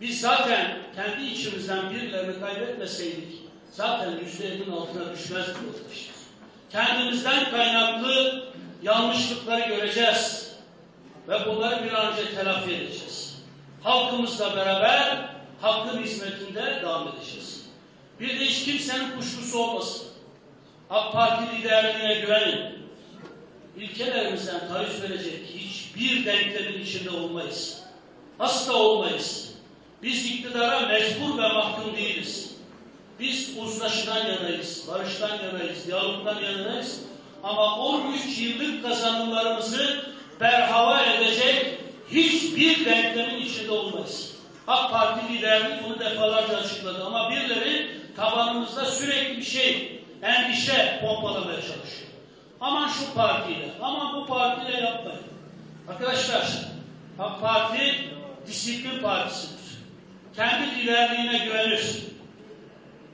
Biz zaten kendi içimizden birilerini kaybetmeseydik zaten yüzde elli'nin altına düşmezdik arkadaşlar. Kendimizden kaynaklı yanlışlıkları göreceğiz ve bunları bir an önce telafi edeceğiz. Halkımızla beraber hakkın hizmetinde devam edeceğiz. Bir de hiç kimsenin kuşkusu olmasın. AK Parti liderliğine güvenin. İlkelerimizden taviz verecek hiçbir denklemin içinde olmayız. Asla olmayız. Biz iktidara mecbur ve mahkum değiliz. Biz uzlaşıdan yanayız, barıştan yanayız, diyalogdan yanayız. Ama 13 yıllık kazanımlarımızı berhava edecek hiçbir denklemin içinde olmayız. AK Parti liderliği bunu defalarca açıkladı ama birileri tabanımızda sürekli bir şey, endişe pompalamaya çalışıyor. Aman şu partiyle, aman bu partiyle yapmayın. Arkadaşlar, AK Parti disiplin partisidir. Kendi liderliğine güvenir.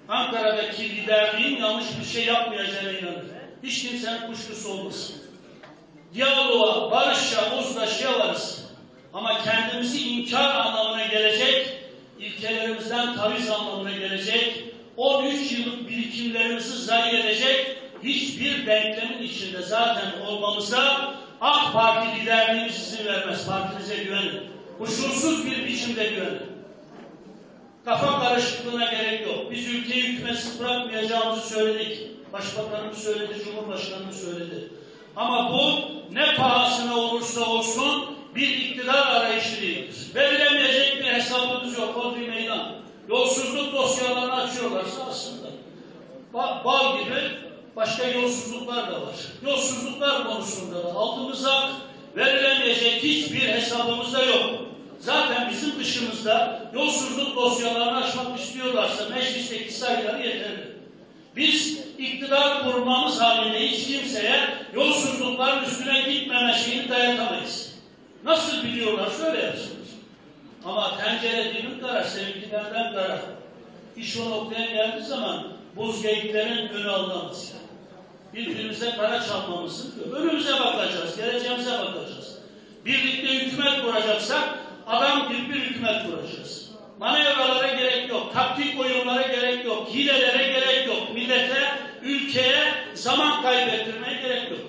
Ankara'daki liderliğin yanlış bir şey yapmayacağına inanır. Hiç kimsenin kuşkusu olmasın. Diyaloğa, barışa, uzlaşıya varız. Ama kendimizi inkar anlamına gelecek, ilkelerimizden taviz anlamına gelecek, 13 yıllık birikimlerimizi zayi edecek hiçbir denklemin içinde zaten olmamıza AK Parti liderliğimiz izin vermez. Partinize güvenin. Koşulsuz bir biçimde güvenin. Kafa karışıklığına gerek yok. Biz ülkeyi hükümetsiz bırakmayacağımızı söyledik. Başbakanımız söyledi, Cumhurbaşkanımız söyledi. Ama bu ne pahasına olursa olsun bir iktidar arayışı değildir. Verilemeyecek bir hesabımız yok. Hodri meydan. Yolsuzluk dosyalarını açıyorlarsa aslında ba- bal gibi başka yolsuzluklar da var. Yolsuzluklar konusunda da aldığımız hak verilemeyecek hiçbir hesabımız da yok. Zaten bizim dışımızda yolsuzluk dosyalarını açmak istiyorlarsa meclisteki sayıları yeterli. Biz iktidar kurmamız halinde hiç kimseye yolsuzlukların üstüne gitmeme şeyini dayatamayız. Nasıl biliyorlar şöyle yapsınlar. Ama tencere dilim kara, seninki kara. İş o noktaya geldiği zaman buz geyiklerin önü alınamaz. Birbirimize kara çalmamızın. Önümüze bakacağız, geleceğimize bakacağız. Birlikte hükümet kuracaksak adam gibi bir hükümet kuracağız. Manevralara gerek yok, taktik oyunlara gerek yok, hilelere gerek yok. Millete, ülkeye zaman kaybettirmeye gerek yok.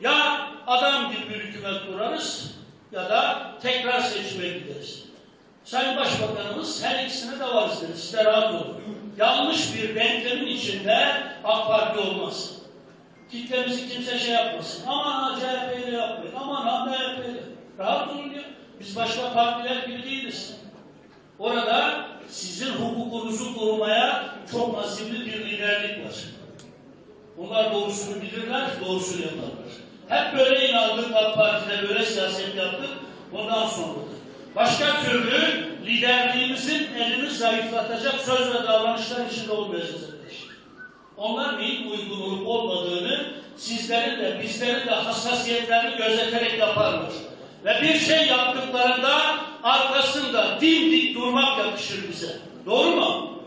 Ya adam gibi bir hükümet kurarız ya da tekrar seçime gideriz. Sayın Başbakanımız her ikisine de dedi. Size rahat olun. Yanlış bir denklemin içinde AK Parti olmaz. Kitlemizi kimse şey yapmasın. Aman CHP'yle yapmayın. Aman MHP'yle. Rahat olun ya. Biz başka partiler gibi değiliz. Orada sizin hukukunuzu korumaya çok azimli bir liderlik var. Onlar doğrusunu bilirler, doğrusunu yaparlar. Hep böyle inandık AK Parti'de böyle siyaset yaptık. Bundan sonra. Başka türlü liderliğimizin elini zayıflatacak söz ve davranışlar içinde olmayacağız arkadaşlar. Onlar neyin uygun olup olmadığını sizlerin de bizlerin de hassasiyetlerini gözeterek yaparlar. Ve bir şey yaptıklarında arkasında dimdik durmak yakışır bize. Doğru mu?